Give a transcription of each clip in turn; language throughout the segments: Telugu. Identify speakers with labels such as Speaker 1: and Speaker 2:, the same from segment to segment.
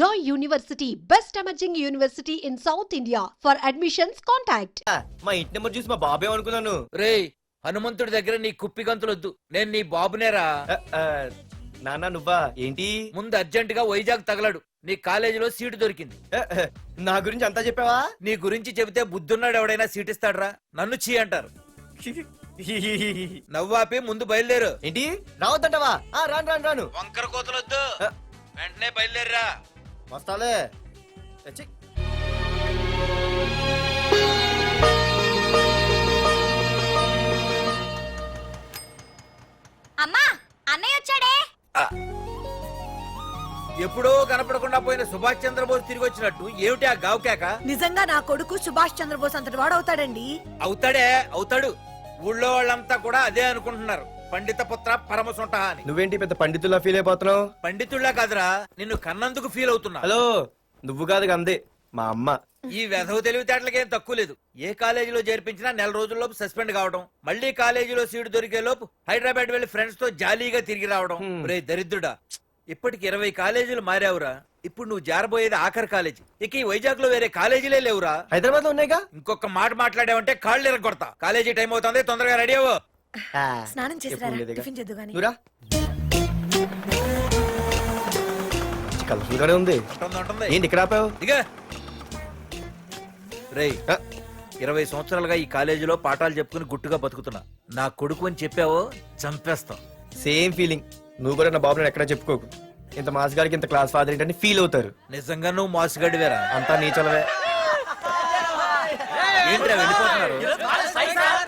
Speaker 1: Joy University, best emerging university in South India. For admissions, contact.
Speaker 2: ఆ, మా ఇంటి నెంబర్ చూసి మా బాబే అనుకున్నాను.
Speaker 3: రేయ్ హనుమంతుడి దగ్గర నీ కుప్పి గంతులొద్దు. నేను నీ బాబునేరా.
Speaker 2: నాన్న నువ్వా? ఏంటి?
Speaker 3: ముందు అర్జెంట్గా వైజాగ్ తగలడు. నీ కాలేజీలో సీటు దొరికింది.
Speaker 2: నా గురించి అంతా చెప్పావా?
Speaker 3: నీ గురించి చెబితే బుద్ధున్నాడు ఎవడైనా సీట్ ఇస్తాడ్రా? నన్ను చీ అంటారు. నవ్వాపి ముందు బయలుదేరు.
Speaker 2: ఏంటి? రావద్దంటావా? ఆ, రాను రాను రాను.
Speaker 3: వంకర కోతలొద్దు. వెంటనే బయలుదేరరా.
Speaker 2: వస్తాలే ఛీ.
Speaker 4: అమ్మా అన్నయ్య వచ్చాడే?
Speaker 3: ఎప్పుడో కనపడకుండా పోయిన సుభాష్ చంద్రబోస్ తిరిగి వచ్చినట్టు ఏమిటి ఆ గావుకేక
Speaker 5: నిజంగా నా కొడుకు సుభాష్ చంద్రబోస్ అంతటి వాడు అవుతాడండి
Speaker 3: అవుతాడే అవుతాడు. ఊళ్ళో వాళ్ళంతా కూడా అదే అనుకుంటున్నారు. పండిత పుత్ర పరమసుంట అని
Speaker 2: నువ్వేంటి పెద్ద పండితుల్లా ఫీల్ అయిపోతున్నావు?
Speaker 3: పండితుళ్ళ కాదురా నిన్ను కన్నందుకు ఫీల్ అవుతున్నా.
Speaker 2: హలో నువ్వు కాదు అందే మా అమ్మ.
Speaker 3: ఈ వెధవ తెలివితేటలకేం తక్కువ లేదు. ఏ కాలేజీలో చేర్పించినా నెల రోజుల్లోపు సస్పెండ్ కావడం మళ్ళీ కాలేజీలో సీటు దొరికే లోపు హైదరాబాద్ వెళ్ళి ఫ్రెండ్స్తో జాలీగా తిరిగి రావడం. రే దరిద్రుడా ఇప్పటికి ఇరవై కాలేజీలు మారావురా. ఇప్పుడు నువ్వు జారబోయేది ఆఖరి కాలేజీ. ఇక ఈ వైజాగ్లో వేరే కాలేజీలే లేవురా.
Speaker 2: హైదరాబాద్లో ఉన్నాయిగా?
Speaker 3: ఇంకొక మాట మాట్లాడావంటే కాళ్ళు ఎరగొడతా. కాలేజీ టైం అవుతుంది తొందరగా రెడీ అవ్వు.
Speaker 5: స్నానం చేసి
Speaker 2: ఎప్పుడు ఉండేదిగా.
Speaker 5: టిఫిన్ చేద్దు గాని.
Speaker 2: నువ్వురా కలర్ఫుల్ గానే ఉంది. ఏంటి ఇక్కడ ఆపావు?
Speaker 3: ఇరవై సంవత్సరాలుగా ఈ కాలేజీలో పాఠాలు చెప్పుకుని గుట్టుగా బతుకుతున్నా. నా కొడుకు అని చెప్పావో చంపేస్తాం.
Speaker 2: Same feeling. నువ్వు కూడా నా బాబు నేను ఎక్కడా చెప్పుకోకు. ఇంత మాస్ గారికి ఇంత క్లాస్ ఫాదర్ ఏంటని ఫీల్ అవుతారు.
Speaker 3: నిజంగా నువ్వు మోసగాడివేరా
Speaker 2: అంతా నీచలవే
Speaker 3: ఏంట్రా వెళ్ళిపోతున్నారు
Speaker 2: ఆహాహాహా.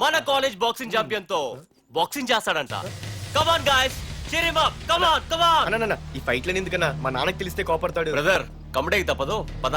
Speaker 6: మన కాలేజ్ బాక్సింగ్ ఛాంపియన్తో బాక్సింగ్ చేస్తాడంట. Come on guys come on come on
Speaker 2: ఈ ఫైట్లని ఎందుకన్నా? మా నాన్నకి తెలిస్తే కోపడతాడు.
Speaker 6: బ్రదర్ కమడేకి తప్పదు పద.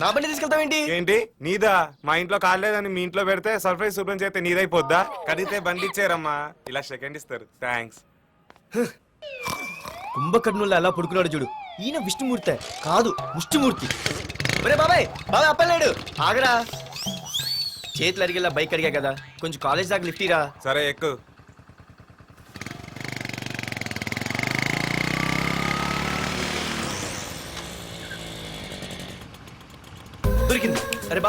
Speaker 2: నా బండి తీసుకెళ్తావేంటి
Speaker 7: ఏంటి? నీదా? మా ఇంట్లో కాలేదని మీ ఇంట్లో పెడితే సర్ప్రైజ్ శుభ్రం చేస్తే నీదైపోద్దా? కడిగితే బండి ఇచ్చారమ్మా. ఇలా సెకండ్ ఇస్తారు. థ్యాంక్స్
Speaker 2: కుంభకర్ణుల్లో ఎలా పడుకున్నాడు చూడు. ఈయన విష్ణుమూర్తి. కాదు ముష్టిమూర్తి. ఒరే బాబాయ్ బాబాయ్ అప్పలేడు. ఆగరా. చేతులు అడిగేలా బైక్ అడిగా కదా. కొంచెం కాలేజ్ దాకా లిఫ్ట్ ఇరా.
Speaker 7: సరే ఎక్కు
Speaker 2: దొరికింది అరే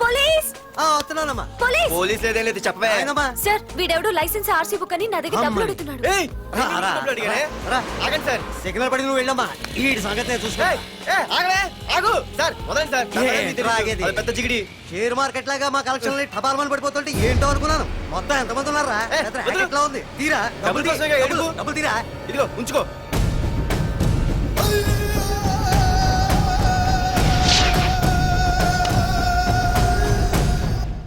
Speaker 8: పోలీస్!
Speaker 9: వస్తున్నానమ్మా.
Speaker 8: పోలీస్!
Speaker 2: పోలీస్ లేదేం లేదు చెప్పవే.
Speaker 9: ఆయనమ్మా.
Speaker 8: సార్ వీడెవడో లైసెన్స్ ఆర్సీ బుక్ అని నా దగ్గర డబ్బులు అడుగుతున్నాడు.
Speaker 2: ఏయ్,
Speaker 9: రా,
Speaker 2: నేను
Speaker 9: రా,
Speaker 2: డబ్బులు అడిగానే?
Speaker 9: రా.
Speaker 2: ఆగండి సార్.
Speaker 9: సిగ్నల్ పడి నువ్వు వెళ్ళమ్మా. ఈ సంగతి నేను చూసుకో
Speaker 2: ఏయ్, ఏయ్, ఆగలే ఆగు. సార్. అది పెద్ద జిగిడి.
Speaker 9: షేర్ మార్కెట్ లాగా మా కలెక్షన్ టపాల్మని పడిపోతుంటే ఏంటో అనుకున్నాను. మొత్తం ఎంతమంది ఉన్నారా
Speaker 2: ఏ,
Speaker 9: పెద్ద
Speaker 2: వదిలు.
Speaker 9: racket లా ఉంది. తీరా.
Speaker 2: డబ్బులు.
Speaker 9: డబ్బులు తీరా?
Speaker 2: ఇదిగో ఉంచుకో.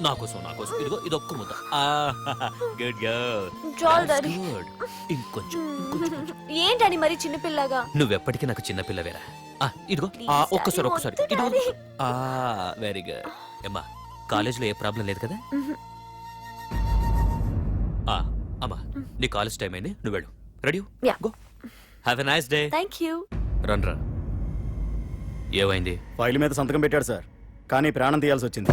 Speaker 6: నా కోసం నా కోసం. ఇదిగో ఇది ఒక్క ముద్ద గుడ్ గర్ల్.
Speaker 8: చాలు డాడీ.
Speaker 6: గుడ్ ఇంకొంచెం ఇంకొంచెం
Speaker 8: ఏంటని మరి చిన్నపిల్లగా?
Speaker 6: నువ్వెప్పటికీ నాకు చిన్న పిల్లవేరా? ఆ, ఇదిగో ఆ,
Speaker 8: Please,
Speaker 6: ఒక్కసారి
Speaker 8: daddy,
Speaker 6: ఒక్కసారి.
Speaker 8: వద్దు,
Speaker 6: ఇదిగో
Speaker 8: daddy.
Speaker 6: ఆ వెరీ గుడ్ అమ్మా కాలేజీలో ఏ ప్రాబ్లం లేదు కదా? ఆ, అమ్మా నీ కాలేజ్ టైం అయింది నువ్వు వెళ్ళు. Ready
Speaker 8: Yeah.
Speaker 6: Go have a nice day
Speaker 8: thank you
Speaker 6: run రా ఏమైంది?
Speaker 9: ఫైల్ మీద సంతకం పెట్టాడు సార్. కానీ ప్రాణం తీయాల్సి వచ్చింది.